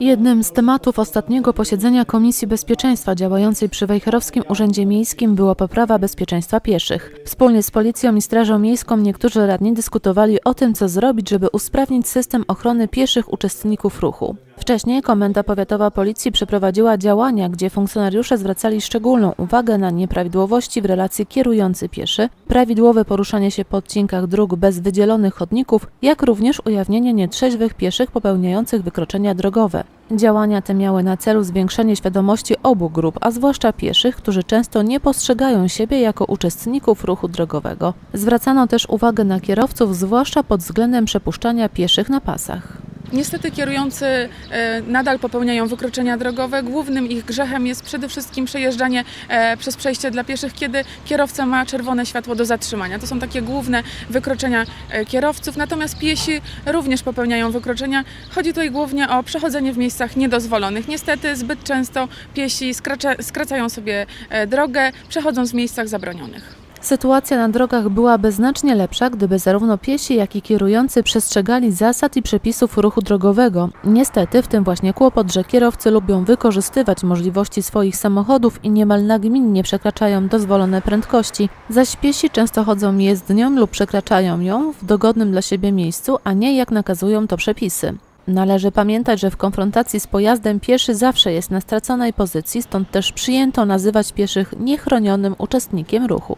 Jednym z tematów ostatniego posiedzenia Komisji Bezpieczeństwa działającej przy Wejherowskim Urzędzie Miejskim była poprawa bezpieczeństwa pieszych. Wspólnie z Policją i Strażą Miejską niektórzy radni dyskutowali o tym, co zrobić, żeby usprawnić system ochrony pieszych uczestników ruchu. Wcześniej Komenda Powiatowa Policji przeprowadziła działania, gdzie funkcjonariusze zwracali szczególną uwagę na nieprawidłowości w relacji kierujący pieszy, prawidłowe poruszanie się po odcinkach dróg bez wydzielonych chodników, jak również ujawnienie nietrzeźwych pieszych popełniających wykroczenia drogowe. Działania te miały na celu zwiększenie świadomości obu grup, a zwłaszcza pieszych, którzy często nie postrzegają siebie jako uczestników ruchu drogowego. Zwracano też uwagę na kierowców, zwłaszcza pod względem przepuszczania pieszych na pasach. Niestety kierujący e, nadal popełniają wykroczenia drogowe. Głównym ich grzechem jest przede wszystkim przejeżdżanie e, przez przejście dla pieszych, kiedy kierowca ma czerwone światło do zatrzymania. To są takie główne wykroczenia e, kierowców, natomiast piesi również popełniają wykroczenia. Chodzi tutaj głównie o przechodzenie w miejscach niedozwolonych. Niestety zbyt często piesi skracają sobie drogę, przechodząc w miejscach zabronionych. Sytuacja na drogach byłaby znacznie lepsza, gdyby zarówno piesi, jak i kierujący przestrzegali zasad i przepisów ruchu drogowego. Niestety, w tym właśnie kłopot, że kierowcy lubią wykorzystywać możliwości swoich samochodów i niemal nagminnie przekraczają dozwolone prędkości, zaś piesi często chodzą jezdnią lub przekraczają ją w dogodnym dla siebie miejscu, a nie jak nakazują to przepisy. Należy pamiętać, że w konfrontacji z pojazdem pieszy zawsze jest na straconej pozycji, stąd też przyjęto nazywać pieszych niechronionym uczestnikiem ruchu.